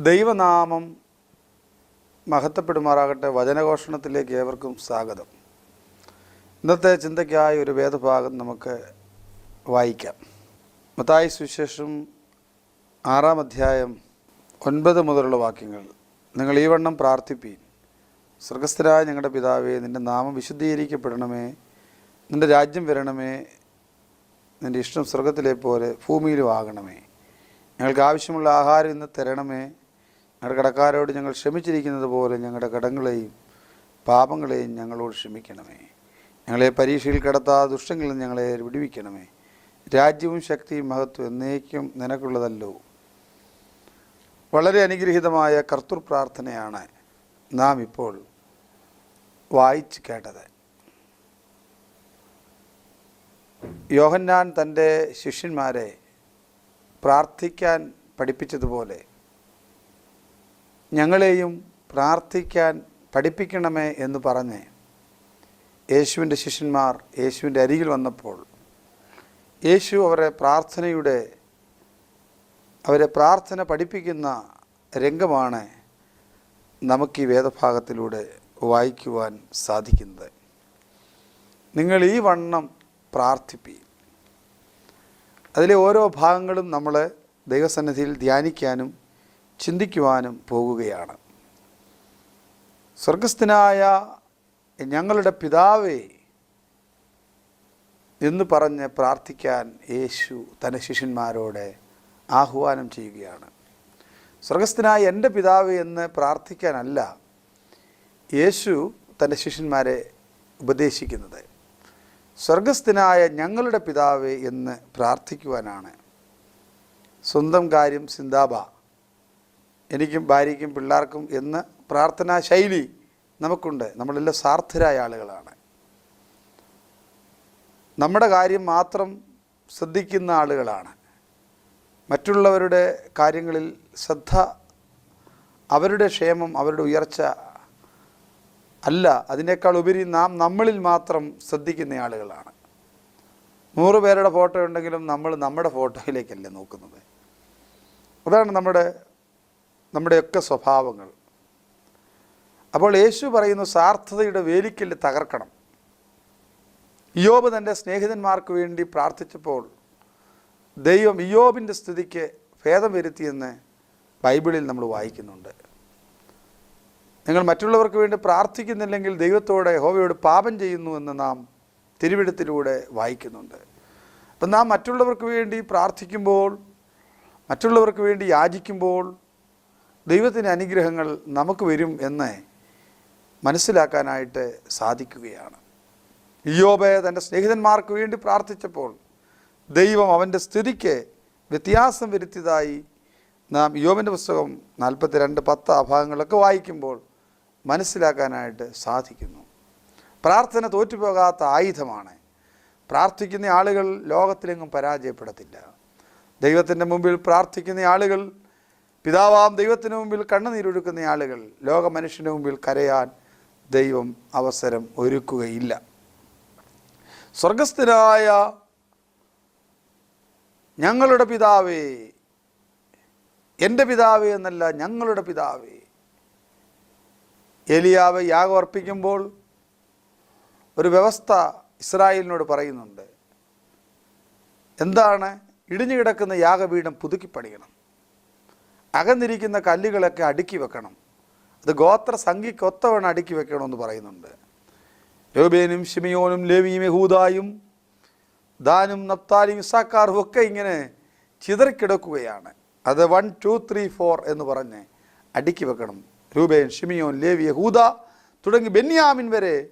ദൈവനാമം മഹത്വപ്പെടുമാറാകട്ടെ. വചനഘോഷണത്തിലേക്ക് ഏവർക്കും സ്വാഗതം. ഇന്നത്തെ ചിന്തയ്ക്കായി ഒരു വേദഭാഗം നമുക്ക് വായിക്കാം. മത്തായി സുവിശേഷം ആറാം അധ്യായം ഒൻപത് മുതലുള്ള വാക്യങ്ങൾ. നിങ്ങൾ ഈ വണ്ണം പ്രാർത്ഥിപ്പീൻ. സ്വർഗസ്ഥരായ ഞങ്ങളുടെ പിതാവേ നിന്റെ നാമം വിശുദ്ധീകരിക്കപ്പെടണമേ. നിന്റെ രാജ്യം വരണമേ. നിന്റെ ഇഷ്ടം സ്വർഗത്തിലെ പോലെ ഭൂമിയിലും ആകണമേ. ഞങ്ങൾക്ക് ആവശ്യമുള്ള ആഹാരം ഇന്ന് തരണമേ. ഞങ്ങളുടെ കടക്കാരോട് ഞങ്ങൾ ക്ഷമിച്ചിരിക്കുന്നത് പോലെ ഞങ്ങളുടെ കടങ്ങളെയും പാപങ്ങളെയും ഞങ്ങളോട് ക്ഷമിക്കണമേ. ഞങ്ങളെ പരീക്ഷയിൽ കടത്താതെ ദുഷ്ടങ്ങളിൽ ഞങ്ങളെ വിടുവിക്കണമേ. രാജ്യവും ശക്തിയും മഹത്വം എന്നേക്കും നിനക്കുള്ളതല്ലോ. വളരെ അനുഗ്രഹീതമായ കർത്തൃ പ്രാർത്ഥനയാണ് നാം ഇപ്പോൾ വായിച്ച് കേട്ടത്. യോഹന്നാൻ തന്റെ ശിഷ്യന്മാരെ പ്രാർത്ഥിക്കാൻ പഠിപ്പിച്ചതുപോലെ ഞങ്ങളെയും പ്രാർത്ഥിക്കാൻ പഠിപ്പിക്കണമേ എന്ന് പറഞ്ഞ് യേശുവിന്റെ ശിഷ്യന്മാർ യേശുവിന്റെ അരികിൽ വന്നപ്പോൾ യേശു അവരെ പ്രാർത്ഥനയുടെ അവരെ പ്രാർത്ഥന പഠിപ്പിക്കുന്ന രംഗമാണ് നമുക്ക് ഈ വേദഭാഗത്തിലൂടെ വായിക്കുവാൻ സാധിക്കുന്നത്. നിങ്ങൾ ഈ വണ്ണം പ്രാർത്ഥിപ്പി. അതിലെ ഓരോ ഭാഗങ്ങളും നമ്മൾ ദൈവസന്നിധിയിൽ ധ്യാനിക്കാനും ചിന്തിക്കുവാനും പോകുകയാണ്. സ്വർഗസ്ഥനായ ഞങ്ങളുടെ പിതാവേ എന്ന് പറഞ്ഞ് പ്രാർത്ഥിക്കാൻ യേശു തന്റെ ശിഷ്യന്മാരോട് ആഹ്വാനം ചെയ്യുകയാണ്. സ്വർഗസ്ഥനായ എന്റെ പിതാവ് എന്ന് പ്രാർത്ഥിക്കാനല്ല യേശു തന്റെ ശിഷ്യന്മാരെ ഉപദേശിക്കുന്നത്. സ്വർഗസ്ഥനായ ഞങ്ങളുടെ പിതാവ് എന്ന് പ്രാർത്ഥിക്കുവാനാണ്. സ്വന്തം കാര്യം സിന്താബ എനിക്കും ഭാര്യയ്ക്കും പിള്ളേർക്കും എന്ന് പ്രാർത്ഥനാ ശൈലി നമുക്കുണ്ട്. നമ്മളെല്ലാം സാർത്ഥരായ ആളുകളാണ്. നമ്മുടെ കാര്യം മാത്രം ശ്രദ്ധിക്കുന്ന ആളുകളാണ്. മറ്റുള്ളവരുടെ കാര്യങ്ങളിൽ ശ്രദ്ധ അവരുടെ ക്ഷേമം അവരുടെ ഉയർച്ച അല്ല. അതിനേക്കാൾ ഉപരി നാം നമ്മളിൽ മാത്രം ശ്രദ്ധിക്കുന്ന ആളുകളാണ്. നൂറ് പേരുടെ ഫോട്ടോ ഉണ്ടെങ്കിലും നമ്മൾ നമ്മുടെ ഫോട്ടോയിലേക്കല്ലേ നോക്കുന്നത്. അതാണ് നമ്മുടെ നമ്മുടെയൊക്കെ സ്വഭാവങ്ങൾ. അപ്പോൾ യേശു പറയുന്നു സാർത്ഥതയുടെ വേലിക്കൽ തകർക്കണം. ഇയോബ് തന്റെ സ്നേഹിതന്മാർക്ക് വേണ്ടി പ്രാർത്ഥിച്ചപ്പോൾ ദൈവം ഇയോബിന്റെ സ്ഥിതിക്ക് ഭേദം വരുത്തിയെന്ന് ബൈബിളിൽ നമ്മൾ വായിക്കുന്നുണ്ട്. നിങ്ങൾ മറ്റുള്ളവർക്ക് വേണ്ടി പ്രാർത്ഥിക്കുന്നില്ലെങ്കിൽ ദൈവത്തോടെ ഹോവയോട് പാപം ചെയ്യുന്നു എന്ന് നാം തിരുവിടത്തിലൂടെ വായിക്കുന്നുണ്ട്. അപ്പം നാം മറ്റുള്ളവർക്ക് വേണ്ടി പ്രാർത്ഥിക്കുമ്പോൾ മറ്റുള്ളവർക്ക് വേണ്ടി യാചിക്കുമ്പോൾ ദൈവത്തിന്റെ അനുഗ്രഹങ്ങൾ നമുക്ക് വരും എന്ന് മനസ്സിലാക്കാനായിട്ട് സാധിക്കുകയാണ്. ഇയോബെ തന്റെ സ്നേഹിതന്മാർക്ക് വേണ്ടി പ്രാർത്ഥിച്ചപ്പോൾ ദൈവം അവന്റെ സ്ഥിതിക്ക് വ്യത്യാസം വരുത്തിയതായി നാം യോബിന്റെ പുസ്തകം നാൽപ്പത്തി രണ്ട് പത്ത് അഭാഗങ്ങളൊക്കെ ഭാഗങ്ങളൊക്കെ വായിക്കുമ്പോൾ മനസ്സിലാക്കാനായിട്ട് സാധിക്കുന്നു. പ്രാർത്ഥന തോറ്റുപോകാത്ത ആയുധമാണ്. പ്രാർത്ഥിക്കുന്ന ആളുകൾ ലോകത്തിലെങ്ങും പരാജയപ്പെടത്തില്ല. ദൈവത്തിന്റെ മുമ്പിൽ പ്രാർത്ഥിക്കുന്ന ആളുകൾ പിതാവാം ദൈവത്തിനു മുമ്പിൽ കണ്ണുനീരൊഴുക്കുന്ന ആളുകൾ ലോക മനുഷ്യന്റെ മുമ്പിൽ കരയാൻ ദൈവം അവസരം ഒരുക്കുകയില്ല. സ്വർഗസ്ഥനായ ഞങ്ങളുടെ പിതാവേ എന്റെ പിതാവ് എന്നല്ല ഞങ്ങളുടെ പിതാവ്. എലിയാവ് യാഗം അർപ്പിക്കുമ്പോൾ ഒരു വ്യവസ്ഥ ഇസ്രായേലിനോട് പറയുന്നുണ്ട്. എന്താണ് ഇടിഞ്ഞു കിടക്കുന്ന യാഗപീഠം പുതുക്കി പണിയണം അകന്നിരിക്കുന്ന കല്ലുകളൊക്കെ അടുക്കി വെക്കണം. അത് ഗോത്ര സംഖ്യയ്ക്ക് ഒത്തവണ്ണം അടുക്കി വെക്കണമെന്ന് പറയുന്നുണ്ട്. യോബേനും ഷിമിയോനും ലേവിയും യഹൂദായും ദാനും നപ്താലും ഇസാക്കാറും ഒക്കെ ഇങ്ങനെ ചിതറിക്കിടക്കുകയാണ്. അത് വൺ ടു ത്രീ ഫോർ എന്ന് പറഞ്ഞ് അടുക്കി വെക്കണം. രൂപേൻ ഷിമിയോൻ ലേവി യഹൂദ തുടങ്ങി ബെന്യാമിൻ വരെ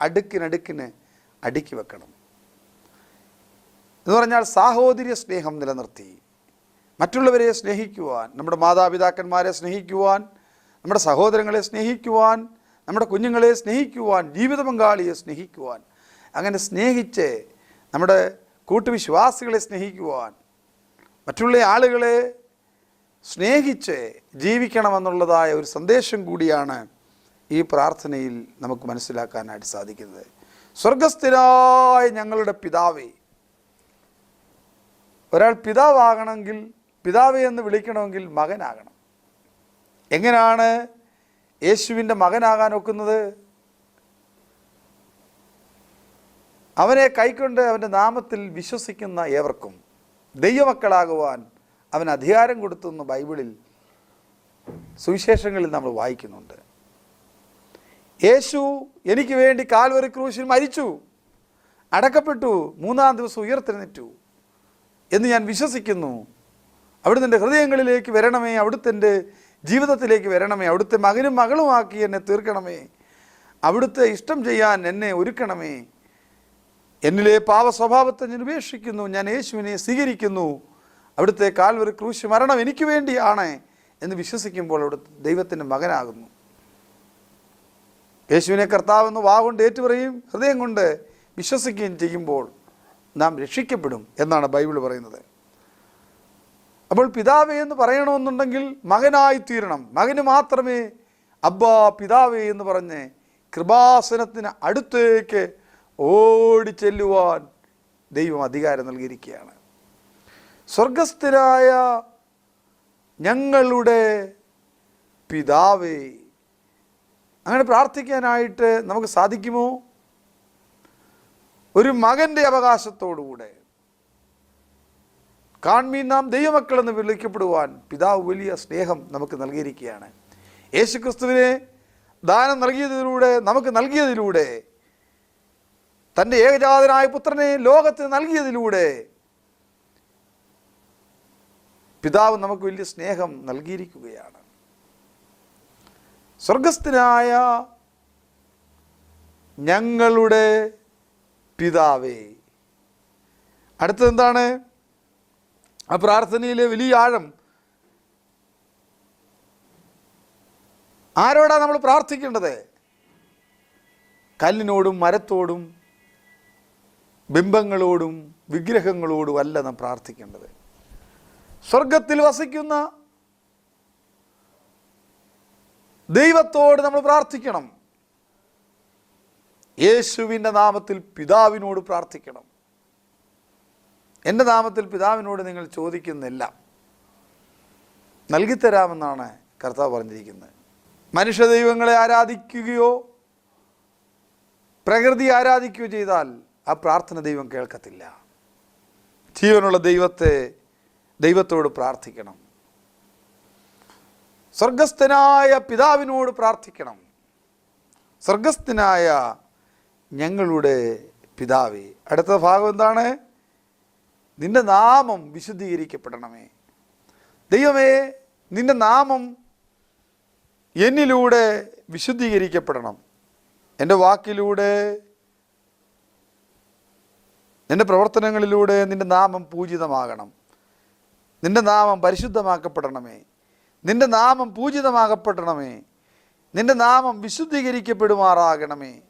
അടുക്കിനടുക്കിന് അടുക്കി വെക്കണം. എന്ന് പറഞ്ഞാൽ സാഹോദര്യ സ്നേഹം നിലനിർത്തി. മറ്റുള്ളവരെ സ്നേഹിക്കുവാൻ നമ്മുടെ മാതാപിതാക്കന്മാരെ സ്നേഹിക്കുവാൻ നമ്മുടെ സഹോദരങ്ങളെ സ്നേഹിക്കുവാൻ നമ്മുടെ കുഞ്ഞുങ്ങളെ സ്നേഹിക്കുവാൻ ജീവിത പങ്കാളിയെ സ്നേഹിക്കുവാൻ അങ്ങനെ സ്നേഹിച്ച് നമ്മുടെ കൂട്ടുവിശ്വാസികളെ സ്നേഹിക്കുവാൻ മറ്റുള്ള ആളുകളെ സ്നേഹിച്ച് ജീവിക്കണമെന്നുള്ളതായ ഒരു സന്ദേശം കൂടിയാണ് ഈ പ്രാർത്ഥനയിൽ നമുക്ക് മനസ്സിലാക്കാനായിട്ട് സാധിക്കുന്നത്. സ്വർഗസ്ഥിരായ ഞങ്ങളുടെ പിതാവേ ഒരാൾ പിതാവാകണമെങ്കിൽ പിതാവേ എന്ന് വിളിക്കണമെങ്കിൽ മകനാകണം. എങ്ങനെയാണ് യേശുവിന്റെ മകനാകാൻ ഒക്കുന്നത്? അവനെ കൈക്കൊണ്ട് അവന്റെ നാമത്തിൽ വിശ്വസിക്കുന്ന ഏവർക്കും ദൈവമക്കളാകുവാൻ അവൻ അധികാരം കൊടുത്തുന്ന ബൈബിളിൽ സുവിശേഷങ്ങളിൽ നമ്മൾ വായിക്കുന്നുണ്ട്. യേശു എനിക്ക് വേണ്ടി കാൽവറി ക്രൂശിൽ മരിച്ചു അടക്കപ്പെട്ടു മൂന്നാം ദിവസം ഉയർത്തെഴുന്നേറ്റു എന്ന് ഞാൻ വിശ്വസിക്കുന്നു. അവിടുന്ന് എന്റെ ഹൃദയങ്ങളിലേക്ക് വരണമേ അവിടുത്തെ എന്റെ ജീവിതത്തിലേക്ക് വരണമേ അവിടുത്തെ മകനും മകളുമാക്കി എന്നെ തീർക്കണമേ അവിടുത്തെ ഇഷ്ടം ചെയ്യാൻ എന്നെ ഒരുക്കണമേ. എന്നിലെ പാവ സ്വഭാവത്തെ ഞാൻ ഉപേക്ഷിക്കുന്നു ഞാൻ യേശുവിനെ സ്വീകരിക്കുന്നു. അവിടുത്തെ കാൽവറി ക്രൂശ് മരണം എനിക്ക് വേണ്ടിയാണ് എന്ന് വിശ്വസിക്കുമ്പോൾ അവിടുത്തെ ദൈവത്തിന്റെ മകനാകുന്നു. യേശുവിനെ കർത്താവെന്ന് വാ കൊണ്ട് ഏറ്റുപറയും ഹൃദയം കൊണ്ട് വിശ്വസിക്കുകയും ചെയ്യുമ്പോൾ നാം രക്ഷിക്കപ്പെടും എന്നാണ് ബൈബിൾ പറയുന്നത്. അപ്പോൾ പിതാവേ എന്ന് പറയണമെന്നുണ്ടെങ്കിൽ മകനായി തീരണം. മകന് മാത്രമേ അബ്ബാ പിതാവേ എന്ന് പറഞ്ഞ് കൃപാസനത്തിന് അടുത്തേക്ക് ഓടി ചെല്ലുവാൻ ദൈവം അധികാരം നൽകിയിരിക്കുകയാണ്. സ്വർഗസ്ഥരായ ഞങ്ങളുടെ പിതാവേ അങ്ങനെ പ്രാർത്ഥിക്കാനായിട്ട് നമുക്ക് സാധിക്കുമോ? ഒരു മകന്റെ അവകാശത്തോടുകൂടെ. കാൺമീൻ നാം ദൈവമക്കളെന്ന് വിളിക്കപ്പെടുവാൻ പിതാവ് വലിയ സ്നേഹം നമുക്ക് നൽകിയിരിക്കുകയാണ്. യേശുക്രിസ്തുവിനെ ദാനം നൽകിയതിലൂടെ നമുക്ക് നൽകിയതിലൂടെ തന്റെ ഏകജാതനായ പുത്രനെ ലോകത്തിന് നൽകിയതിലൂടെ പിതാവ് നമുക്ക് വലിയ സ്നേഹം നൽകിയിരിക്കുകയാണ്. സ്വർഗസ്ഥനായ ഞങ്ങളുടെ പിതാവേ. അടുത്തത് എന്താണ് ആ പ്രാർത്ഥനയിലെ വലിയ ആഴം. ആരോടാ നമ്മൾ പ്രാർത്ഥിക്കേണ്ടത്? കല്ലിനോടും മരത്തോടും ബിംബങ്ങളോടും വിഗ്രഹങ്ങളോടും അല്ല നാം പ്രാർത്ഥിക്കേണ്ടത്. സ്വർഗത്തിൽ വസിക്കുന്ന ദൈവത്തോട് നമ്മൾ പ്രാർത്ഥിക്കണം. യേശുവിന്റെ നാമത്തിൽ പിതാവിനോട് പ്രാർത്ഥിക്കണം. എന്റെ നാമത്തിൽ പിതാവിനോട് നിങ്ങൾ ചോദിക്കുന്നില്ല. നൽകിത്തരാമെന്നാണ് കർത്താവ് പറഞ്ഞിരിക്കുന്നത്. മനുഷ്യ ദൈവങ്ങളെ ആരാധിക്കുകയോ പ്രകൃതി ആരാധിക്കുകയോ ചെയ്താൽ ആ പ്രാർത്ഥന ദൈവം കേൾക്കത്തില്ല. ജീവനുള്ള ദൈവത്തെ ദൈവത്തോട് പ്രാർത്ഥിക്കണം. സ്വർഗസ്ഥനായ പിതാവിനോട് പ്രാർത്ഥിക്കണം. സ്വർഗസ്ഥനായ ഞങ്ങളുടെ പിതാവേ. അടുത്ത ഭാഗം എന്താണ്? നിന്റെ നാമം വിശുദ്ധീകരിക്കപ്പെടണമേ. ദൈവമേ നിന്റെ നാമം എന്നിലൂടെ വിശുദ്ധീകരിക്കപ്പെടണം. എന്റെ വാക്കിലൂടെ നിന്റെ പ്രവർത്തനങ്ങളിലൂടെ നിന്റെ നാമം പൂജിതമാകണം. നിന്റെ നാമം പരിശുദ്ധമാക്കപ്പെടണമേ. നിന്റെ നാമം പൂജിതമാകപ്പെടണമേ നിന്റെ നാമം വിശുദ്ധീകരിക്കപ്പെടുമാറാകണമേ.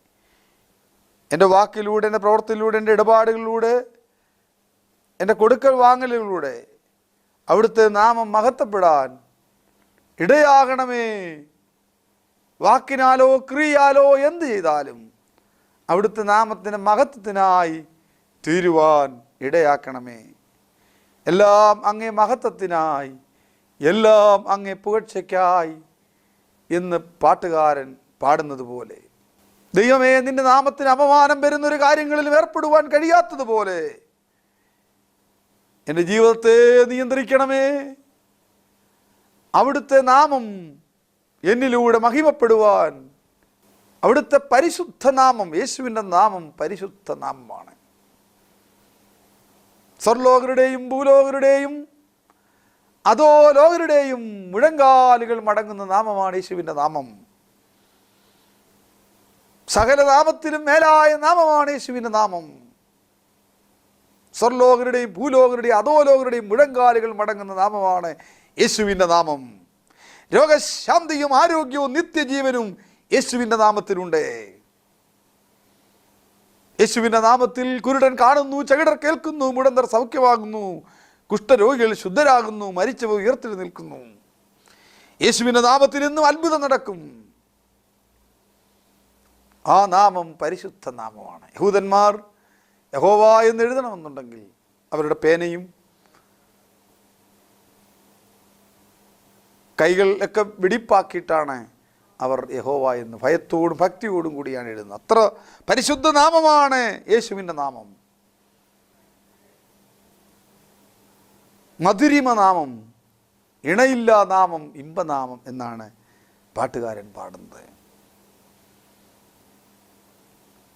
എന്റെ വാക്കിലൂടെ എന്റെ പ്രവർത്തിയിലൂടെ എന്റെ ഇടപാടുകളിലൂടെ എന്റെ കൊടുക്കൽ വാങ്ങലുകളിലൂടെ അവിടുത്തെ നാമം മഹത്തപ്പെടാൻ ഇടയാകണമേ. വാക്കിനാലോ ക്രിയാലോ എന്ത് ചെയ്താലും അവിടുത്തെ നാമത്തിന്റെ മഹത്വത്തിനായി തീരുവാൻ ഇടയാക്കണമേ. എല്ലാം അങ്ങേ മഹത്വത്തിനായി എല്ലാം അങ്ങേ പുകഴ്ചയ്ക്കായി എന്ന് പാട്ടുകാരൻ പാടുന്നത് പോലെ ദൈവമേ നിന്റെ നാമത്തിന് അപമാനം വരുന്നൊരു കാര്യങ്ങളിൽ ഏർപ്പെടുവാൻ കഴിയാത്തതുപോലെ എന്റെ ജീവിതത്തെ നിയന്ത്രിക്കണമേ. അവിടുത്തെ നാമം എന്നിലൂടെ മഹിമപ്പെടുവാൻ അവിടുത്തെ പരിശുദ്ധ നാമം യേശുവിന്റെ നാമം പരിശുദ്ധ നാമമാണ്. സ്വർലോകരുടെയും ഭൂലോകരുടെയും അതോ ലോകരുടെയും മുഴങ്കാലുകൾ മടങ്ങുന്ന നാമമാണ് യേശുവിന്റെ നാമം. സകല നാമത്തിലും മേലായ നാമമാണ് യേശുവിന്റെ നാമം. സ്വർലോകരുടെയും ഭൂലോകരുടെയും അധോലോകരുടെയും മുഴങ്കാലുകൾ മടങ്ങുന്ന നാമമാണ് യേശുവിന്റെ നാമം. രോഗശാന്തിയും ആരോഗ്യവും നിത്യജീവനും യേശുവിന്റെ നാമത്തിലുണ്ട്. യേശുവിന്റെ നാമത്തിൽ കുരുടൻ കാണുന്നു ചകിടർ കേൾക്കുന്നു മുടന്തർ സൗഖ്യമാകുന്നു കുഷ്ഠരോഗികൾ ശുദ്ധരാകുന്നു മരിച്ചവ ഉയർത്തിൽ നിൽക്കുന്നു. യേശുവിന്റെ നാമത്തിൽ ഇന്നും അത്ഭുതം നടക്കും. ആ നാമം പരിശുദ്ധ നാമമാണ്. യഹൂദന്മാർ യഹോവ എന്ന് എഴുതണമെന്നുണ്ടെങ്കിൽ അവരുടെ പേനയും കൈകൾ ഒക്കെ വെടിപ്പാക്കിയിട്ടാണ് അവർ യഹോവ എന്ന് ഭയത്തോടും ഭക്തിയോടും കൂടിയാണ് എഴുതുന്നത്. അത്ര പരിശുദ്ധ നാമമാണ് യേശുവിന്റെ നാമം. മധുരിമ നാമം ഇണയില്ലാ നാമം ഇമ്പനാമം എന്നാണ് പാട്ടുകാരൻ പാടുന്നത്.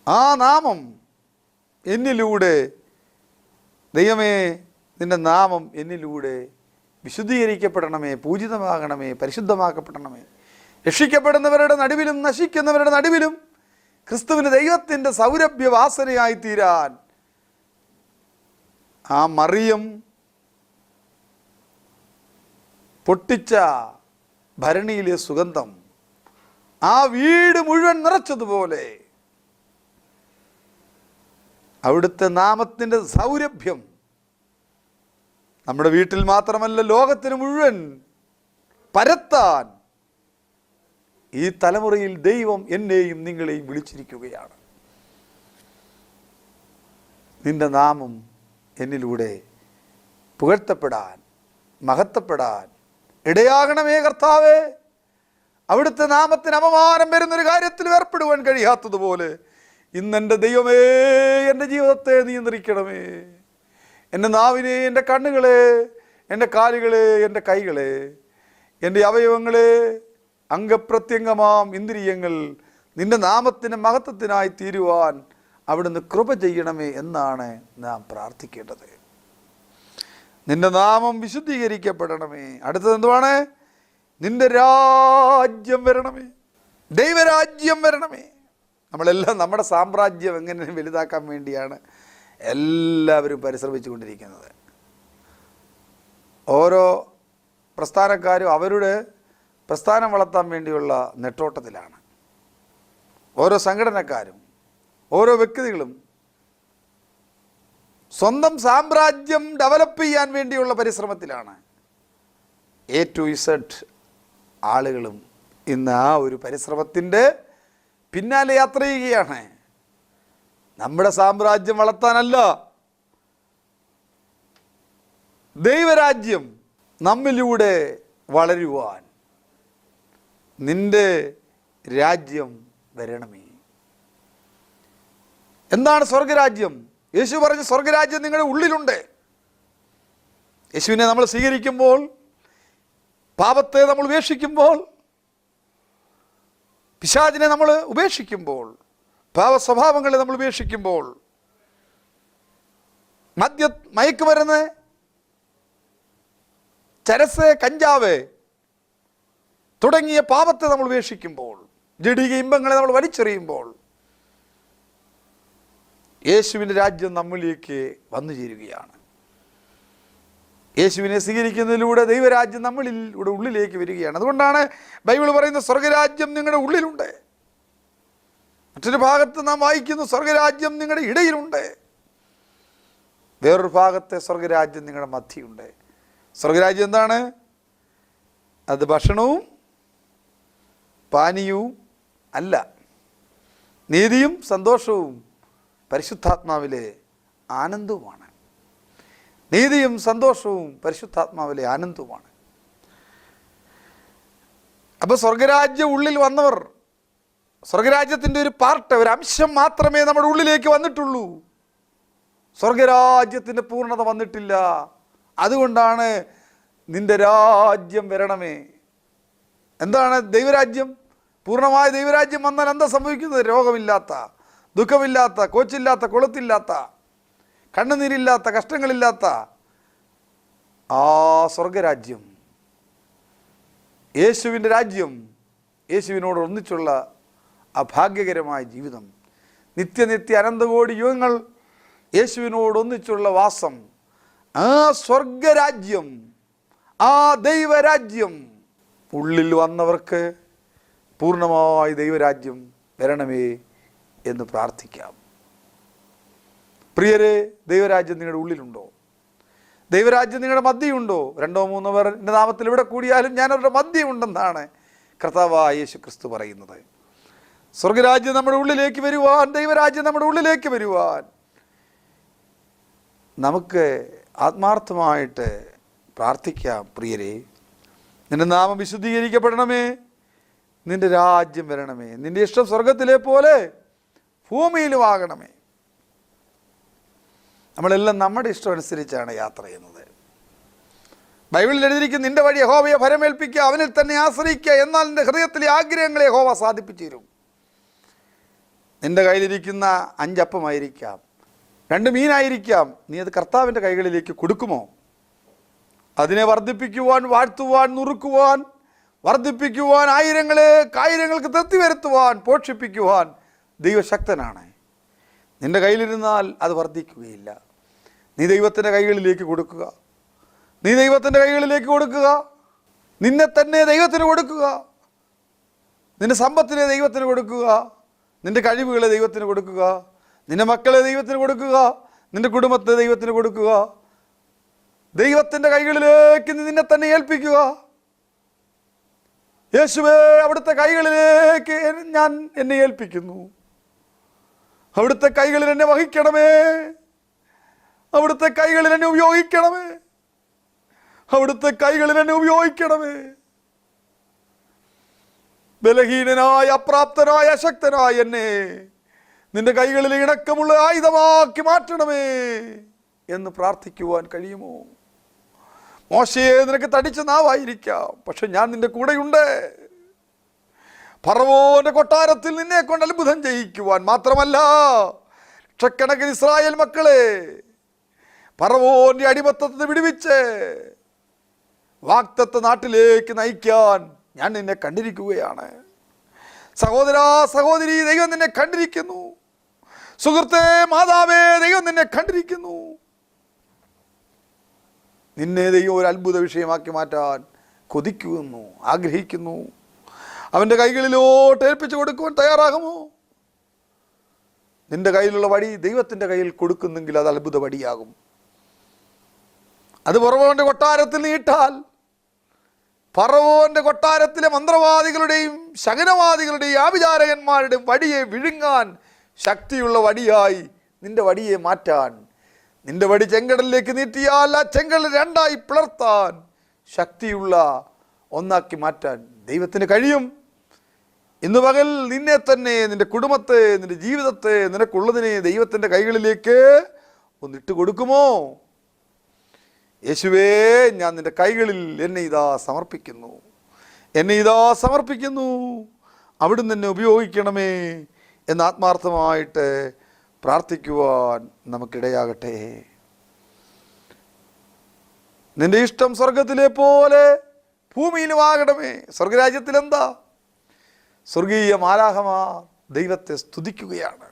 ആ നാമം എന്നിലൂടെ ദൈവമേ നിന്റെ നാമം എന്നിലൂടെ വിശുദ്ധീകരിക്കപ്പെടണമേ പൂജിതമാകണമേ പരിശുദ്ധമാക്കപ്പെടണമേ. രക്ഷിക്കപ്പെടുന്നവരുടെ നടുവിലും നശിക്കുന്നവരുടെ നടുവിലും ക്രിസ്തുവിന് ദൈവത്തിന്റെ സൗരഭ്യവാസനയായി തീരാൻ ആ മറിയം പൊട്ടിച്ച ഭരണിയിലെ സുഗന്ധം ആ വീട് മുഴുവൻ നിറച്ചതുപോലെ അവിടുത്തെ നാമത്തിന്റെ സൗരഭ്യം നമ്മുടെ വീട്ടിൽ മാത്രമല്ല ലോകത്തിന് മുഴുവൻ പരത്താൻ ഈ തലമുറയിൽ ദൈവം എന്നെയും നിങ്ങളെയും വിളിച്ചിരിക്കുകയാണ്. നിന്റെ നാമം എന്നിലൂടെ പുകഴ്ത്തപ്പെടാൻ മഹത്തപ്പെടാൻ ഇടയാകണമേ കർത്താവേ. അവിടുത്തെ നാമത്തിന് അപമാനം വരുന്നൊരു കാര്യത്തിൽ ഏർപ്പെടുവാൻ കഴിയാത്തതുപോലെ ഇന്നെന്റെ ദൈവമേ എന്റെ ജീവിതത്തെ നിയന്ത്രിക്കണമേ എന്റെ നാവിനെ എന്റെ കണ്ണുകളെ എന്റെ കാലുകളെ എന്റെ കൈകളെ എന്റെ അവയവങ്ങളെ അംഗപ്രത്യംഗമാം ഇന്ദ്രിയങ്ങൾ നിന്റെ നാമത്തിന് മഹത്വത്തിനായി തീരുവാൻ അവിടുന്ന് കൃപ ചെയ്യണമേ എന്നാണ് നാം പ്രാർത്ഥിക്കേണ്ടത്. നിന്റെ നാമം വിശുദ്ധീകരിക്കപ്പെടണമേ. അടുത്തത് എന്തുവാണ്? നിന്റെ രാജ്യം വരണമേ. ദൈവരാജ്യം വരണമേ. നമ്മളെല്ലാം നമ്മുടെ സാമ്രാജ്യം എങ്ങനെ വലുതാക്കാൻ വേണ്ടിയാണ് എല്ലാവരും പരിശ്രമിച്ചു കൊണ്ടിരിക്കുന്നത് ഓരോ പ്രസ്ഥാനക്കാരും അവരുടെ പ്രസ്ഥാനം വളർത്താൻ വേണ്ടിയുള്ള നെട്ടോട്ടത്തിലാണ്. ഓരോ സംഘടനക്കാരും ഓരോ വ്യക്തികളും സ്വന്തം സാമ്രാജ്യം ഡെവലപ്പ് ചെയ്യാൻ വേണ്ടിയുള്ള പരിശ്രമത്തിലാണ്. എ ടു ഇസഡ് ആളുകളും ഇന്ന് ആ ഒരു പരിശ്രമത്തിന്റെ പിന്നാലെ യാത്ര ചെയ്യുകയാണ്. നമ്മുടെ സാമ്രാജ്യം വളർത്താനല്ല. ദൈവരാജ്യം നമ്മിലൂടെ വളരുവാൻ നിന്റെ രാജ്യം വരണമേ. എന്താണ് സ്വർഗരാജ്യം? യേശു പറഞ്ഞ സ്വർഗരാജ്യം നിങ്ങളുടെ ഉള്ളിലുണ്ട്. യേശുവിനെ നമ്മൾ സ്വീകരിക്കുമ്പോൾ പാപത്തെ നമ്മൾ ഉപേക്ഷിക്കുമ്പോൾ പിശാചിനെ നമ്മൾ ഉപേക്ഷിക്കുമ്പോൾ പാവ സ്വഭാവങ്ങളെ നമ്മൾ ഉപേക്ഷിക്കുമ്പോൾ മദ്യ മയക്കുമരുന്ന് ചരസ് കഞ്ചാവ് തുടങ്ങിയ പാപത്തെ നമ്മൾ ഉപേക്ഷിക്കുമ്പോൾ ജഡിക ഇമ്പങ്ങളെ നമ്മൾ വലിച്ചെറിയുമ്പോൾ യേശുവിന്റെ രാജ്യം നമ്മളിലേക്ക് വന്നു ചേരുകയാണ് യേശുവിനെ സ്വീകരിക്കുന്നതിലൂടെ ദൈവരാജ്യം നമ്മളിൽ ഇവിടെ ഉള്ളിലേക്ക് വരികയാണ്. അതുകൊണ്ടാണ് ബൈബിൾ പറയുന്ന സ്വർഗരാജ്യം നിങ്ങളുടെ ഉള്ളിലുണ്ട്. മറ്റൊരു ഭാഗത്ത് നാം വായിക്കുന്നു സ്വർഗരാജ്യം നിങ്ങളുടെ ഇടയിലുണ്ട്. വേറൊരു ഭാഗത്തെ സ്വർഗരാജ്യം നിങ്ങളുടെ മധ്യയുണ്ട്. സ്വർഗരാജ്യം എന്താണ്? അത് ഭക്ഷണവും പാനീയവും അല്ല. നീതിയും സന്തോഷവും പരിശുദ്ധാത്മാവിലെ ആനന്ദവുമാണ്. നീതിയും സന്തോഷവും പരിശുദ്ധാത്മാവിലെ ആനന്ദവുമാണ്. അപ്പോൾ സ്വർഗരാജ്യം ഉള്ളിൽ വന്നവർ സ്വർഗരാജ്യത്തിന്റെ ഒരു പാർട്ട് ഒരു അംശം മാത്രമേ നമ്മുടെ ഉള്ളിലേക്ക് വന്നിട്ടുള്ളൂ. സ്വർഗരാജ്യത്തിന്റെ പൂർണത വന്നിട്ടില്ല. അതുകൊണ്ടാണ് നിന്റെ രാജ്യം വരണമേ. എന്താണ് ദൈവരാജ്യം? പൂർണമായ ദൈവരാജ്യം വന്നാൽ എന്താ സംഭവിക്കുന്നത്? രോഗമില്ലാത്ത ദുഃഖമില്ലാത്ത കോച്ചില്ലാത്ത കൊളുത്തില്ലാത്ത കണ്ണുനീരില്ലാത്ത കഷ്ടങ്ങളില്ലാത്ത ആ സ്വർഗരാജ്യം യേശുവിന്റെ രാജ്യം യേശുവിനോട് ഒന്നിച്ചുള്ള ആ ഭാഗ്യകരമായ ജീവിതം. നിത്യനിത്യ അനന്തകോടി യുഗങ്ങൾ യേശുവിനോട് ഒന്നിച്ചുള്ള വാസം. ആ സ്വർഗരാജ്യം ആ ദൈവരാജ്യം ഉള്ളിൽ വന്നവർക്ക് പൂർണമായി ദൈവരാജ്യം വരണമേ എന്ന് പ്രാർത്ഥിക്കാം. പ്രിയരെ ദൈവരാജ്യം നിങ്ങളുടെ ഉള്ളിലുണ്ടോ? ദൈവരാജ്യം നിങ്ങളുടെ മദ്യമുണ്ടോ രണ്ടോ മൂന്നോ പേർ എന്റെ നാമത്തിൽ ഇവിടെ കൂടിയാലും ഞാൻ അവരുടെ മദ്യമുണ്ടെന്നാണ് കർത്താവായ യേശു ക്രിസ്തു പറയുന്നത്. സ്വർഗരാജ്യം നമ്മുടെ ഉള്ളിലേക്ക് വരുവാൻ ദൈവരാജ്യം നമ്മുടെ ഉള്ളിലേക്ക് വരുവാൻ. നമുക്ക് ആത്മാർത്ഥമായിട്ട് പ്രാർത്ഥിക്കാം പ്രിയരെ. നിന്റെ നാമം വിശുദ്ധീകരിക്കപ്പെടണമേ. നിന്റെ രാജ്യം വരണമേ. നിന്റെ ഇഷ്ടം സ്വർഗത്തിലെ പോലെ ഭൂമിയിലും ആകണമേ. നമ്മളെല്ലാം നമ്മുടെ ഇഷ്ടം അനുസരിച്ചാണ് യാത്ര ചെയ്യുന്നത്. ബൈബിളിൽ എഴുതിയിരിക്കുന്ന നിന്റെ വഴി യഹോവയെ ഫരമേൽപ്പിക്കുക അവനിൽ തന്നെ ആശ്രയിക്കുക എന്നാൽ നിന്റെ ഹൃദയത്തിലെ ആഗ്രഹങ്ങളെ യഹോവ സാധിപ്പിച്ചു തരും. നിന്റെ കയ്യിലിരിക്കുന്ന അഞ്ചപ്പമായിരിക്കാം രണ്ട് മീനായിരിക്കാം നീ അത് കർത്താവിന്റെ കൈകളിലേക്ക് കൊടുക്കുമോ? അതിനെ വർദ്ധിപ്പിക്കുവാൻ വാഴ്ത്തുവാൻ നുറുക്കുവാൻ വർദ്ധിപ്പിക്കുവാൻ ആയിരങ്ങളെ ആയിരങ്ങൾക്ക് തൃപ്തി വരുത്തുവാൻ പോഷിപ്പിക്കുവാൻ ദൈവശക്തനാണ്. നിന്റെ കയ്യിലിരുന്നാൽ അത് വർദ്ധിക്കുകയില്ല. നീ ദൈവത്തിന്റെ കൈകളിലേക്ക് കൊടുക്കുക. നീ ദൈവത്തിന്റെ കൈകളിലേക്ക് കൊടുക്കുക. നിന്നെ തന്നെ ദൈവത്തിന് കൊടുക്കുക. നിന്റെ സമ്പത്തിനെ ദൈവത്തിന് കൊടുക്കുക. നിന്റെ കഴിവുകളെ ദൈവത്തിന് കൊടുക്കുക. നിന്റെ മക്കളെ ദൈവത്തിന് കൊടുക്കുക. നിന്റെ കുടുംബത്തെ ദൈവത്തിന് കൊടുക്കുക. ദൈവത്തിന്റെ കൈകളിലേക്ക് നിന്നെ തന്നെ ഏൽപ്പിക്കുക. യേശുവേ അവിടുത്തെ കൈകളിലേക്ക് ഞാൻ എന്നെ ഏൽപ്പിക്കുന്നു. അവിടുത്തെ കൈകളിൽ എന്നെ വഹിക്കണമേ. അവിടുത്തെ കൈകളിൽ എന്നെ ഉപയോഗിക്കണമേ. അവിടുത്തെ കൈകളിൽ എന്നെ ഉപയോഗിക്കണമേ. ബലഹീനനായ അപ്രാപ്തനായ അശക്തനായ എന്നെ നിന്റെ കൈകളിൽ ഇണക്കമുള്ള ആയുധമാക്കി മാറ്റണമേ എന്ന് പ്രാർത്ഥിക്കുവാൻ കഴിയുമോ? മോശയെ നിനക്ക് തടിച്ച നാവായിരിക്കാം. പക്ഷെ ഞാൻ നിന്റെ കൂടെയുണ്ട്. പറവോന്റെ കൊട്ടാരത്തിൽ നിന്നെ കൊണ്ട് അത്ഭുതം ചെയ്യിക്കുവാൻ മാത്രമല്ല ലക്ഷക്കണക്കിന് ഇസ്രായേൽ മക്കളെ പറവോന്റെ അടിമത്തത്തിൽ നിന്ന് വിടുവിച്ച് വാക്തത്വ നാട്ടിലേക്ക് നയിക്കാൻ ഞാൻ നിന്നെ കണ്ടിരിക്കുകയാണ്. സഹോദരാ സഹോദരി ദൈവം നിന്നെ കണ്ടിരിക്കുന്നു. സുഹൃത്തെ മാതാവേ ദൈവം നിന്നെ കണ്ടിരിക്കുന്നു. നിന്നെ ദൈവം ഒരു അത്ഭുത വിഷയമാക്കി മാറ്റാൻ കൊതിക്കുന്നു ആഗ്രഹിക്കുന്നു. അവന്റെ കൈകളിലോട്ട് ഏൽപ്പിച്ചു കൊടുക്കുവാൻ തയ്യാറാകുമോ? നിന്റെ കയ്യിലുള്ള വടി ദൈവത്തിന്റെ കയ്യിൽ കൊടുക്കുന്നെങ്കിൽ അത് അത്ഭുത വടിയാകും. അത് പറവോന്റെ കൊട്ടാരത്തിൽ നീട്ടാൽ പറവോന്റെ കൊട്ടാരത്തിലെ മന്ത്രവാദികളുടെയും ശകനവാദികളുടെയും ആഭിചാരകന്മാരുടെയും വടിയെ വിഴുങ്ങാൻ ശക്തിയുള്ള വടിയായി നിന്റെ വടിയെ മാറ്റാൻ. നിന്റെ വടി ചെങ്കടലിലേക്ക് നീട്ടിയാൽ ആ ചെങ്കടൽ രണ്ടായി പിളർത്താൻ ശക്തിയുള്ള ഒന്നാക്കി മാറ്റാൻ ദൈവത്തിന് കഴിയും. ഇന്ന് പകൽ നിന്നെ തന്നെ നിന്റെ കുടുംബത്തെ നിന്റെ ജീവിതത്തെ നിനക്കുള്ളതിനെ ദൈവത്തിന്റെ കൈകളിലേക്ക് ഒന്നിട്ട് കൊടുക്കുമോ യേശുവേ ഞാൻ നിന്റെ കൈകളിൽ എന്നെ ഇതാ സമർപ്പിക്കുന്നു. എന്നെ ഇതാ സമർപ്പിക്കുന്നു. അവിടുന്ന് എന്നെ ഉപയോഗിക്കണമേ എന്ന് ആത്മാർത്ഥമായിട്ട് പ്രാർത്ഥിക്കുവാൻ നമുക്കിടയാകട്ടെ. നിന്റെ ഇഷ്ടം സ്വർഗത്തിലെ പോലെ ഭൂമിയിലും ആകണമേ സ്വർഗരാജ്യത്തിലെന്താ സ്വർഗീയ മാലാഹമാർ ദൈവത്തെ സ്തുതിക്കുകയാണ്.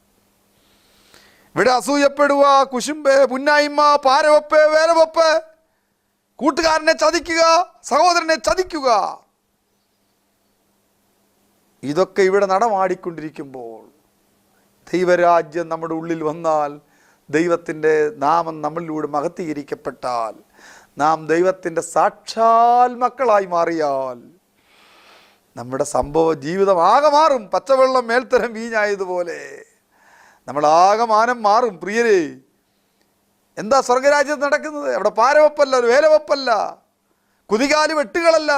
ഇവിടെ അസൂയപ്പെടുക കുശുമ്പ് പുന്നായ്മ പാരവപ്പ് വേലവപ്പ്. കൂട്ടുകാരനെ ചതിക്കുക സഹോദരനെ ചതിക്കുക. ഇതൊക്കെ ഇവിടെ നടമാടിക്കൊണ്ടിരിക്കുമ്പോൾ ദൈവരാജ്യം നമ്മുടെ ഉള്ളിൽ വന്നാൽ ദൈവത്തിന്റെ നാമം നമ്മളിലൂടെ മഹത്തീകരിക്കപ്പെട്ടാൽ നാം ദൈവത്തിന്റെ സാക്ഷാൽ മക്കളായി മാറിയാൽ നമ്മുടെ സംഭവ ജീവിതം ആകെ മാറും. പച്ചവെള്ളം മേൽത്തരം വീഞ്ഞായതുപോലെ. നമ്മൾ മാനം മാറും. പ്രിയരെ എന്താ സ്വർഗരാജ്യത്ത് നടക്കുന്നത്? അവിടെ പാരവപ്പല്ല വേലവപ്പല്ല കുതികാൽ വെട്ടുകളല്ല.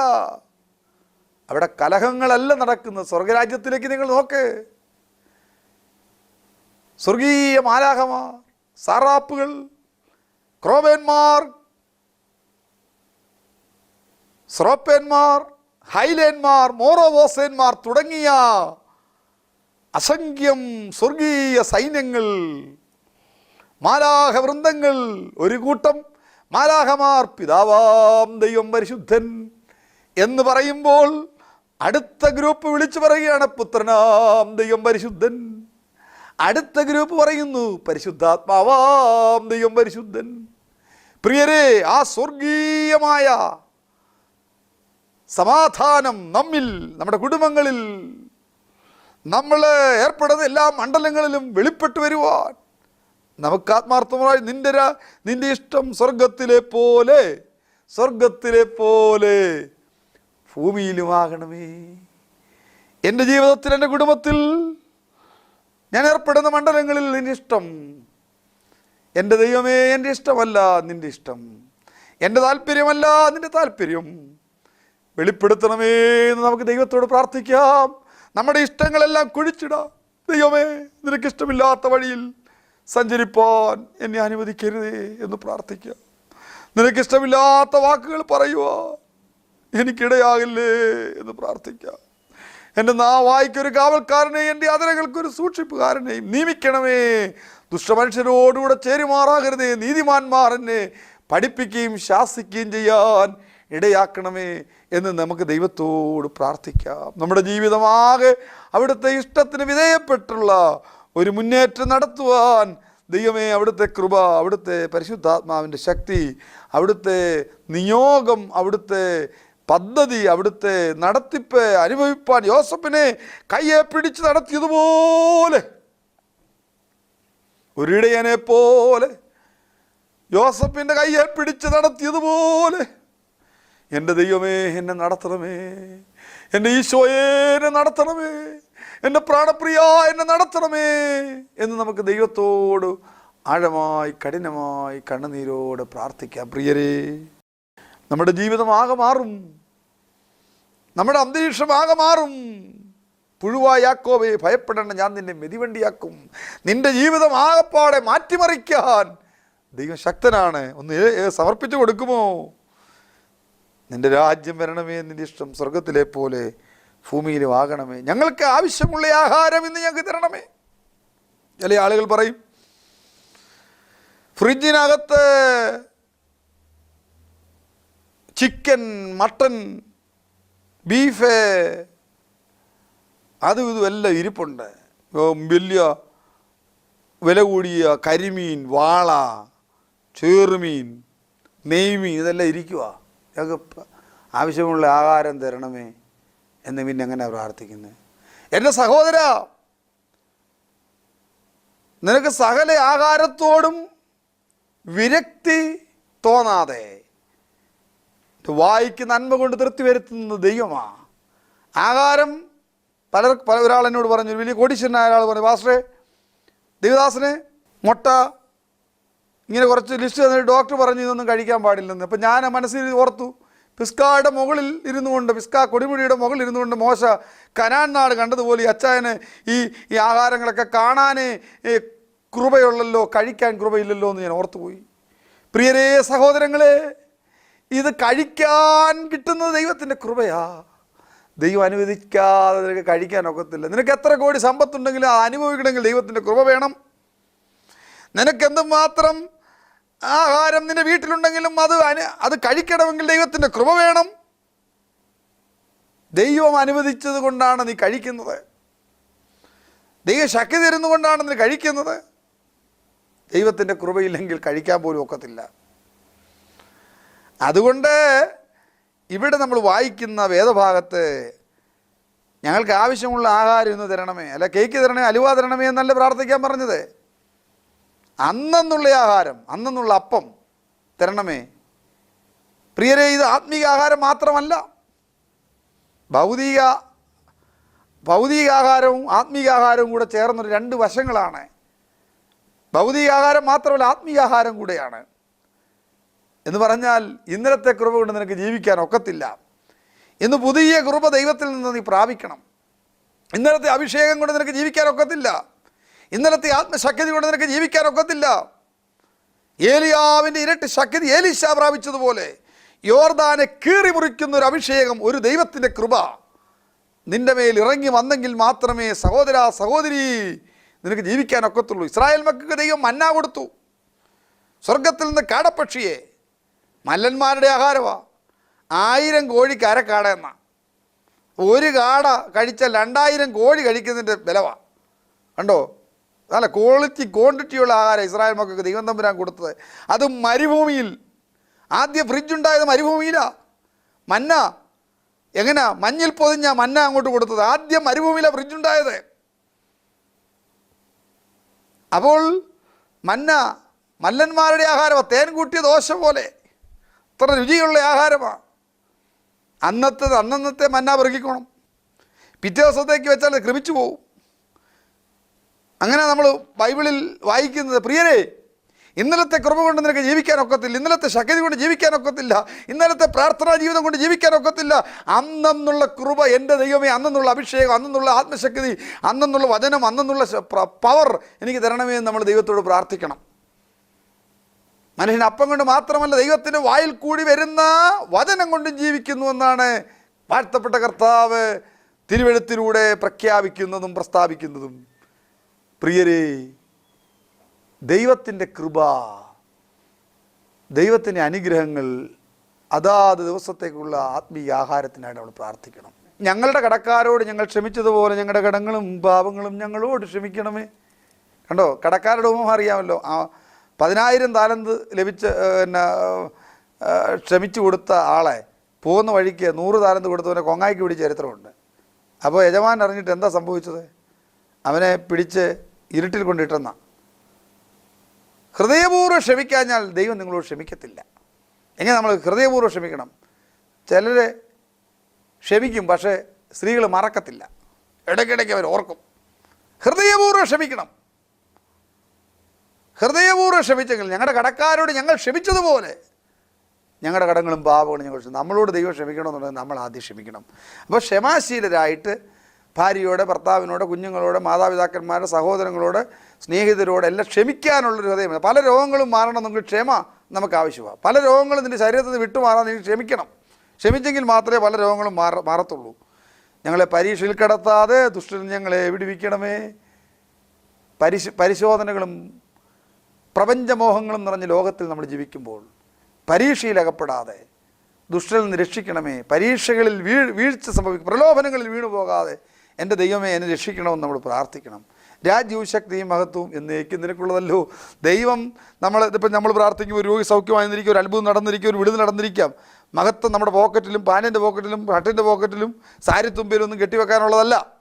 അവിടെ കലഹങ്ങളല്ല നടക്കുന്നത്. സ്വർഗരാജ്യത്തിലേക്ക് നിങ്ങൾ നോക്ക്. സ്വർഗീയ മാലാഹമാർ സാറാപ്പുകൾ ക്രോബേന്മാർ സ്രോപ്പേന്മാർ ഹൈലേന്മാർ മോറോവോസേന്മാർ തുടങ്ങിയ അസംഖ്യം സ്വർഗീയ സൈന്യങ്ങൾ മാലാഹ വൃന്ദങ്ങൾ ഒരു കൂട്ടം മാലാഹമാർ പിതാവാം ദൈവം പരിശുദ്ധൻ എന്ന് പറയുമ്പോൾ അടുത്ത ഗ്രൂപ്പ് വിളിച്ചു പറയുകയാണ് പുത്രനാം ദൈവം പരിശുദ്ധൻ. അടുത്ത ഗ്രൂപ്പ് പറയുന്നു പരിശുദ്ധാത്മാവാം ദൈവം പരിശുദ്ധൻ. പ്രിയരെ ആ സ്വർഗീയമായ സമാധാനം നമ്മിൽ നമ്മുടെ കുടുംബങ്ങളിൽ നമ്മൾ ഏർപ്പെടുന്ന എല്ലാ മണ്ഡലങ്ങളിലും വെളിപ്പെട്ടു വരുവാൻ നമുക്ക് ആത്മാർത്ഥമായി നിന്റെ നിന്റെ ഇഷ്ടം സ്വർഗത്തിലെ പോലെ സ്വർഗത്തിലെ പോലെ ഭൂമിയിലും ആകണമേ എന്റെ ജീവിതത്തിൽ എന്റെ കുടുംബത്തിൽ ഞാൻ ഏർപ്പെടുന്ന മണ്ഡലങ്ങളിൽ നിന്റെ ഇഷ്ടം. എന്റെ ദൈവമേ എന്റെ ഇഷ്ടമല്ല നിന്റെ ഇഷ്ടം. എന്റെ താല്പര്യമല്ല നിന്റെ താല്പര്യം. വെളിപ്പെടുത്തണമേ എന്ന് നമുക്ക് ദൈവത്തോട് പ്രാർത്ഥിക്കാം. നമ്മുടെ ഇഷ്ടങ്ങളെല്ലാം കുഴിച്ചിടാം. ദൈവമേ നിനക്കിഷ്ടമില്ലാത്ത വഴിയിൽ സഞ്ചരിപ്പാൻ എന്നെ അനുവദിക്കരുതേ എന്ന് പ്രാർത്ഥിക്കുക. നിനക്കിഷ്ടമില്ലാത്ത വാക്കുകൾ പറയുക എനിക്കിടയാകില്ലേ എന്ന് പ്രാർത്ഥിക്കാം എന്റെ നാവായിക്കൊരു കാവൽക്കാരനെയും എന്റെ അതിരകൾക്കൊരു സൂക്ഷിപ്പുകാരനെയും നിയമിക്കണമേ. ദുഷ്ടമനുഷ്യരോടുകൂടെ ചേരുമാറാകരുതേ. നീതിമാന്മാർ എന്നെ പഠിപ്പിക്കുകയും ശാസിക്കുകയും ചെയ്യാൻ ഇടയാക്കണമേ എന്ന് നമുക്ക് ദൈവത്തോട് പ്രാർത്ഥിക്കാം. നമ്മുടെ ജീവിതമാകെ അവിടുത്തെ ഇഷ്ടത്തിന് വിധേയപ്പെട്ടുള്ള ഒരു മുന്നേറ്റം നടത്തുവാൻ ദൈവമേ അവിടുത്തെ കൃപ അവിടുത്തെ പരിശുദ്ധാത്മാവിന്റെ ശക്തി അവിടുത്തെ നിയോഗം അവിടുത്തെ പദ്ധതി അവിടുത്തെ നടത്തിപ്പ് അനുഭവിപ്പാൻ യോസഫിനെ കയ്യെ പിടിച്ച് നടത്തിയതുപോലെ. ഒരിടയനെ പോലെ യോസഫിന്റെ കയ്യെ പിടിച്ച് നടത്തിയതുപോലെ. എന്റെ ദൈവമേ എന്നെ നടത്തണമേ. എന്റെ ഈശോയെ എന്നെ നടത്തണമേ. എന്റെ പ്രാണപ്രിയ എന്നെ നടത്തണമേ എന്ന് നമുക്ക് ദൈവത്തോട് ആഴമായി കഠിനമായി കണ്ണുനീരോട് പ്രാർത്ഥിക്കാം. പ്രിയരെ നമ്മുടെ ജീവിതം ആകെ മാറും. നമ്മുടെ അന്തരീക്ഷം ആകെ മാറും. പുഴുവായാക്കോവേ ഭയപ്പെടേണ്ട ഞാൻ നിന്നെ മെതിവണ്ടിയാക്കും. നിന്റെ ജീവിതം ആകപ്പാടെ മാറ്റിമറിക്കാൻ ദൈവം ശക്തനാണ്. ഒന്ന് സമർപ്പിച്ചു കൊടുക്കുമോ? നിന്റെ രാജ്യം വരണമേ നിന്റെ ഇഷ്ടം സ്വർഗത്തിലെ പോലെ. ഭൂമിയിലും ആകണമേ ഞങ്ങൾക്ക് ആവശ്യമുള്ള ആഹാരം ഇന്ന് ഞങ്ങൾക്ക് തരണമേ. ചില ആളുകൾ പറയും ഫ്രിഡ്ജിനകത്ത് ചിക്കൻ മട്ടൻ ബീഫ് അതും ഇതും എല്ലാം ഇരിപ്പുണ്ട്. വലിയ വില കൂടിയ കരിമീൻ വാള ചേറുമീൻ നെയ്മീൻ ഇതെല്ലാം ഇരിക്കുക ഞങ്ങൾക്ക് ആവശ്യമുള്ള ആഹാരം തരണമേ. എന്ന് പിന്നെ അങ്ങനെ പ്രാർത്ഥിക്കുന്നത് എന്റെ സഹോദര നിനക്ക് സകല ആഹാരത്തോടും വിരക്തി തോന്നാതെ വായിക്ക് നന്മ കൊണ്ട് തൃപ്തി വരുത്തുന്നത് ദൈവമാ. ആഹാരം പല പല ഒരാൾ എന്നോട് പറഞ്ഞു വലിയ കോടീശ്വരനായ ഒരാൾ പറഞ്ഞു പാസ്റ്ററെ ദേവദാസന് മുട്ട ഇങ്ങനെ കുറച്ച് ലിസ്റ്റ് തന്നിട്ട് ഡോക്ടർ പറഞ്ഞു ഇതൊന്നും കഴിക്കാൻ പാടില്ലെന്ന്. അപ്പം ഞാൻ മനസ്സിൽ ഓർത്തു പിസ്കായുടെ മുകളിൽ ഇരുന്നു കൊണ്ട് പിസ്ക കൊടിമുടിയുടെ മുകളിൽ ഇരുന്നു കൊണ്ട് മോശ കനാൻ നാട് കണ്ടതുപോലെ ഈ അച്ചായന് ഈ ഈ ആഹാരങ്ങളൊക്കെ കാണാനേ കൃപയുള്ളല്ലോ കഴിക്കാൻ കൃപയില്ലല്ലോ എന്ന് ഞാൻ ഓർത്തുപോയി. പ്രിയരേ സഹോദരങ്ങളെ ഇത് കഴിക്കാൻ കിട്ടുന്നത് ദൈവത്തിന്റെ കൃപയാ. ദൈവം അനുവദിക്കാതെ നിനക്ക് കഴിക്കാൻ ഒക്കത്തില്ല. നിനക്ക് എത്ര കോടി സമ്പത്തുണ്ടെങ്കിലും അത് അനുഭവിക്കണമെങ്കിൽ ദൈവത്തിന്റെ കൃപ വേണം. നിനക്ക് എന്തുമാത്രം ആഹാരം നിന്റെ വീട്ടിലുണ്ടെങ്കിലും അത് അത് കഴിക്കണമെങ്കിൽ ദൈവത്തിന്റെ കൃപ വേണം. ദൈവം അനുവദിച്ചത് കൊണ്ടാണ് നീ കഴിക്കുന്നത്. ദൈവം ശക്തി തരുന്നുകൊണ്ടാണ് നീ കഴിക്കുന്നത്. ദൈവത്തിന്റെ കൃപയില്ലെങ്കിൽ കഴിക്കാൻ പോലും ഒക്കത്തില്ല. അതുകൊണ്ട് ഇവിടെ നമ്മൾ വായിക്കുന്ന വേദഭാഗത്ത് ഞങ്ങൾക്ക് ആവശ്യമുള്ള ആഹാരം ഇന്ന് തരണമേ. അല്ല കേക്ക് തരണമേ അലുവ തരണമേ എന്നല്ല പ്രാർത്ഥിക്കാൻ പറഞ്ഞത്. അന്നെന്നുള്ള ആഹാരം അന്നെന്നുള്ള അപ്പം തരണമേ. പ്രിയരെ ഇത് ആത്മീക ആഹാരം മാത്രമല്ല ഭൗതിക ഭൗതികാഹാരവും ആത്മീകാഹാരവും കൂടെ ചേർന്നൊരു രണ്ട് വശങ്ങളാണ്. ഭൗതികാഹാരം മാത്രമല്ല ആത്മീകാഹാരം കൂടെയാണ്. എന്ന് പറഞ്ഞാൽ ഇന്നലത്തെ കൃപ കൊണ്ട് നിനക്ക് ജീവിക്കാൻ ഒക്കത്തില്ല. ഇന്ന് പുതിയ കൃപ ദൈവത്തിൽ നിന്ന് നീ പ്രാപിക്കണം. ഇന്നലത്തെ അഭിഷേകം കൊണ്ട് നിനക്ക് ജീവിക്കാൻ ഒക്കത്തില്ല. ഇന്നലത്തെ ആത്മശക്തി കൊണ്ട് നിനക്ക് ജീവിക്കാൻ ഒക്കത്തില്ല. ഏലിയാവിന്റെ ഇരട്ടി ശക്തി ഏലീശ പ്രാപിച്ചതുപോലെ യോർദാനെ കീറി മുറിക്കുന്ന ഒരു അഭിഷേകം ഒരു ദൈവത്തിന്റെ കൃപ. നിന്റെ മേൽ ഇറങ്ങി വന്നെങ്കിൽ മാത്രമേ സഹോദര സഹോദരി നിനക്ക് ജീവിക്കാൻ ഒക്കത്തുള്ളൂ. ഇസ്രായേൽ മക്കൾക്ക് ദൈവം മന്ന കൊടുത്തു. സ്വർഗത്തിൽ നിന്ന് കാടപ്പക്ഷിയെ മല്ലന്മാരുടെ ആഹാരമാ. ആയിരം കോഴി കരക്കാട കാട എന്ന. ഒരു കാട കഴിച്ച രണ്ടായിരം കോഴി കഴിക്കുന്നതിന്റെ വിലവാ കണ്ടോ? നല്ല ക്വാളിറ്റി ക്വാണ്ടിറ്റിയുള്ള ആഹാരം ഇസ്രായേൽ മക്കൾക്ക് ദൈവം തമ്പുരാൻ കൊടുത്തത്. അത് മരുഭൂമിയിൽ. ആദ്യ ഫ്രിഡ്ജ് ഉണ്ടായത് മരുഭൂമിയിലാണ് മന്ന. എങ്ങനെയാ മഞ്ഞിൽ പൊതിഞ്ഞ മന്ന അങ്ങോട്ട് കൊടുത്തത്. ആദ്യം മരുഭൂമിയിലാണ് ഫ്രിഡ്ജ് ഉണ്ടായത്. അപ്പോൾ മന്ന മല്ലന്മാരുടെ ആഹാരമാണ് തേൻ കൂട്ടിയ ദോശ പോലെ. ഇത്ര രുചിയുള്ള ആഹാരമാണ് അന്നത്തെ അന്നന്നത്തെ മന്ന പെറുക്കിക്കോണം. പിറ്റേ ദിവസത്തേക്ക് വെച്ചാൽ ക്രമിച്ചു പോകും അങ്ങനെ നമ്മൾ ബൈബിളിൽ വായിക്കുന്നത് പ്രിയരേ ഇന്നലത്തെ കൃപ കൊണ്ട് നിനക്ക് ജീവിക്കാൻ ഒക്കത്തില്ല. ഇന്നലത്തെ ശക്തി കൊണ്ട് ജീവിക്കാൻ ഒക്കത്തില്ല. ഇന്നലത്തെ പ്രാർത്ഥനാ ജീവിതം കൊണ്ട് ജീവിക്കാൻ ഒക്കത്തില്ല. അന്നെന്നുള്ള കൃപ എന്റെ ദൈവമേ അന്നെന്നുള്ള അഭിഷേകം അന്നെന്നുള്ള ആത്മശക്തി അന്നെന്നുള്ള വചനം അന്നെന്നുള്ള പവർ എനിക്ക് തരണമേ എന്ന് നമ്മൾ ദൈവത്തോട് പ്രാർത്ഥിക്കണം. മനുഷ്യൻ അപ്പം കൊണ്ട് മാത്രമല്ല ദൈവത്തിന്റെ വായിൽ കൂടി വരുന്ന വചനം കൊണ്ടും ജീവിക്കുന്നു എന്നാണ് വാഴ്ത്തപ്പെട്ട കർത്താവ് തിരുവഴുത്തിലൂടെ പ്രഖ്യാപിക്കുന്നതും പ്രസ്താവിക്കുന്നതും. പ്രിയരേ ദൈവത്തിന്റെ കൃപ ദൈവത്തിന്റെ അനുഗ്രഹങ്ങൾ അതാത് ദിവസത്തേക്കുള്ള ആത്മീയ ആഹാരത്തിനായിട്ട് നമ്മൾ പ്രാർത്ഥിക്കണം. ഞങ്ങളുടെ കടക്കാരോട് ഞങ്ങൾ ക്ഷമിച്ചതുപോലെ ഞങ്ങളുടെ കടങ്ങളും പാപങ്ങളും ഞങ്ങളോട് ക്ഷമിക്കണമേ. കണ്ടോ കടക്കാരുടെ ഉപമ അറിയാമല്ലോ. ആ പതിനായിരം താലന്ത് ലഭിച്ച പിന്നെ ക്ഷമിച്ചു കൊടുത്ത ആളെ പോകുന്ന വഴിക്ക് നൂറ് താലന്ത് കൊടുത്തവനെ കൊങ്ങായിക്ക് പിടിച്ച ചരിത്രമുണ്ട്. അപ്പോൾ യജമാൻ അറിഞ്ഞിട്ട് എന്താ സംഭവിച്ചത്? അവനെ പിടിച്ച് ഇരുട്ടിൽ കൊണ്ടിട്ടെന്ന. ഹൃദയപൂർവം ക്ഷമിക്കാഞ്ഞാൽ ദൈവം നിങ്ങളോട് ക്ഷമിക്കത്തില്ല. എങ്ങനെ നമ്മൾ ഹൃദയപൂർവം ക്ഷമിക്കണം? ചിലർ ക്ഷമിക്കും പക്ഷേ സ്ത്രീകൾ മറക്കത്തില്ല. ഇടയ്ക്കിടയ്ക്ക് അവർ ഓർക്കും. ഹൃദയപൂർവം ക്ഷമിക്കണം. ഹൃദയപൂർവം ക്ഷമിച്ചെങ്കിൽ ഞങ്ങളുടെ കടക്കാരോട് ഞങ്ങൾ ക്ഷമിച്ചതുപോലെ ഞങ്ങളുടെ കടങ്ങളും പാപങ്ങളും ഞങ്ങൾ. നമ്മളോട് ദൈവം ക്ഷമിക്കണമെന്നുണ്ടെങ്കിൽ നമ്മൾ ആദ്യം ക്ഷമിക്കണം. അപ്പോൾ ക്ഷമാശീലരായിട്ട് ഭാര്യയോട് ഭർത്താവിനോട് കുഞ്ഞുങ്ങളോട് മാതാപിതാക്കന്മാരുടെ സഹോദരങ്ങളോട് സ്നേഹിതരോട് എല്ലാം ക്ഷമിക്കാനുള്ളൊരു ഹൃദയം വേണം. പല രോഗങ്ങളും മാറണമെങ്കിൽ ക്ഷമ നമുക്ക് ആവശ്യമാണ്. പല രോഗങ്ങളും നിന്റെ ശരീരത്തിൽ നിന്ന് വിട്ടുമാറാൻ നീ ക്ഷമിക്കണം. ക്ഷമിച്ചെങ്കിൽ മാത്രമേ പല രോഗങ്ങളും മാറ മാറത്തുള്ളൂ. ഞങ്ങളെ പരീക്ഷയിൽ കടത്താതെ ദുഷ്ടൻ ഞങ്ങളെ വിടുവിക്കണമേ. പരിശ പരിശോധനകളും പ്രപഞ്ചമോഹങ്ങളും നിറഞ്ഞ ലോകത്തിൽ നമ്മൾ ജീവിക്കുമ്പോൾ പരീക്ഷയിലകപ്പെടാതെ ദുഷ്ടനിൽ നിന്ന് രക്ഷിക്കണമേ. പരീക്ഷകളിൽ വീഴ് വീഴ്ച സംഭവിക്കും. പ്രലോഭനങ്ങളിൽ വീണു പോകാതെ എന്റെ ദൈവമേ എന്നെ രക്ഷിക്കണമെന്ന് നമ്മൾ പ്രാർത്ഥിക്കണം. രാജ്യവും ശക്തിയും മഹത്വവും എന്നേക്കും നിനക്കുള്ളതല്ലോ. ദൈവം നമ്മൾ ഇതിപ്പോൾ നമ്മൾ പ്രാർത്ഥിക്കും ഒരു രോഗി സൗഖ്യമായിരിക്കും ഒരു അത്ഭുതം നടന്നിരിക്കും ഒരു വിടുതൽ നടന്നിരിക്കാം. മഹത്വം നമ്മുടെ പോക്കറ്റിലും പാനിന്റെ പോക്കറ്റിലും ഹട്ടിന്റെ പോക്കറ്റിലും സാരിത്തുമ്പിലും ഒന്നും കെട്ടിവെക്കാനുള്ളതല്ല.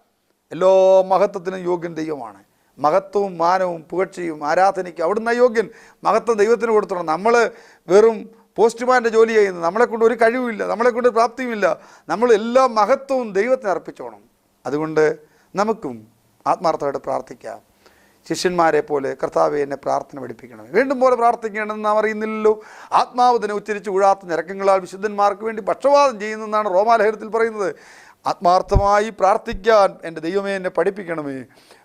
എല്ലോ മഹത്വത്തിനും യോഗ്യൻ ദൈവമാണ്. മഹത്വവും മാനവും പുകഴ്ചയും ആരാധനയ്ക്കും അവിടുന്ന് യോഗ്യൻ മഹത്വം ദൈവത്തിന് കൊടുത്തോണം. നമ്മൾ വെറും പോസ്റ്റ്മാന്റെ ജോലി ചെയ്യുന്നത് നമ്മളെക്കൊണ്ട് ഒരു കഴിവുമില്ല. നമ്മളെക്കൊണ്ട് പ്രാപ്തിയുമില്ല. നമ്മൾ എല്ലാ മഹത്വവും ദൈവത്തിന് അർപ്പിച്ചോണം. അതുകൊണ്ട് നമുക്കും ആത്മാർത്ഥമായിട്ട് പ്രാർത്ഥിക്കാം. ശിഷ്യന്മാരെ പോലെ കർത്താവെ എന്നെ പ്രാർത്ഥന പഠിപ്പിക്കണം വീണ്ടും പോലെ പ്രാർത്ഥിക്കണമെന്ന് നാം അറിയുന്നില്ലല്ലോ. ആത്മാവ് ഉച്ചരിച്ച് കൂടാത്ത നിരക്കങ്ങളാൽ വിശുദ്ധന്മാർക്ക് വേണ്ടി പക്ഷവാദം ചെയ്യുന്നെന്നാണ് റോമാലേഖനത്തിൽ പറയുന്നത്. ആത്മാർത്ഥമായി പ്രാർത്ഥിക്കാൻ എന്റെ ദൈവമേ എന്നെ പഠിപ്പിക്കണമേ.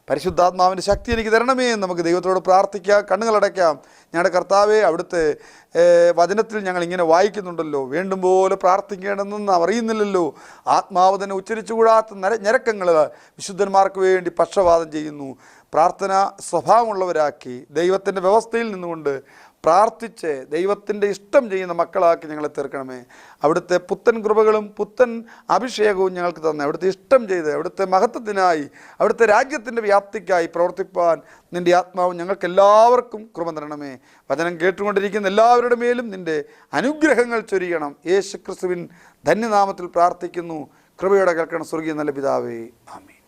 പരിശുദ്ധാത്മാവിന്റെ ശക്തി എനിക്ക് തരണമേ എന്ന് നമുക്ക് ദൈവത്തോട് പ്രാർത്ഥിക്കാം. കണ്ണുകളടയ്ക്കാം ഞങ്ങളുടെ കർത്താവെ അവിടുത്തെ വചനത്തിൽ ഞങ്ങൾ ഇങ്ങനെ വായിക്കുന്നുണ്ടല്ലോ. വേണ്ടും പോലെ പ്രാർത്ഥിക്കണമെന്ന് അറിയുന്നില്ലല്ലോ. ആത്മാവ് തന്നെ ഉച്ചരിച്ചുകൂടാത്ത ഞരക്കങ്ങൾ വിശുദ്ധന്മാർക്ക് വേണ്ടി പക്ഷവാദം ചെയ്യുന്നു. പ്രാർത്ഥന സ്വഭാവമുള്ളവരാക്കി ദൈവത്തിന്റെ വ്യവസ്ഥയിൽ നിന്നുകൊണ്ട് പ്രാർത്ഥിച്ച് ദൈവത്തിന്റെ ഇഷ്ടം ചെയ്യുന്ന മക്കളാക്കി ഞങ്ങളെ തീർക്കണമേ. അവിടുത്തെ പുത്തൻ കൃപകളും പുത്തൻ അഭിഷേകവും ഞങ്ങൾക്ക് തന്നെ. അവിടുത്തെ ഇഷ്ടം ചെയ്ത് അവിടുത്തെ മഹത്വത്തിനായി അവിടുത്തെ രാജ്യത്തിന്റെ വ്യാപ്തിക്കായി പ്രവർത്തിപ്പാൻ നിന്റെ ആത്മാവ് ഞങ്ങൾക്ക് എല്ലാവർക്കും കൃപ തരണമേ. വചനം കേട്ടുകൊണ്ടിരിക്കുന്ന എല്ലാവരുടെ മേലും നിന്റെ അനുഗ്രഹങ്ങൾ ചൊരിയണം. യേശു ക്രിസ്തുവിൻ ധന്യനാമത്തിൽ പ്രാർത്ഥിക്കുന്നു. കൃപയോടെ കേൾക്കണം സ്വർഗീയ നല്ല പിതാവേ. ആമീൻ.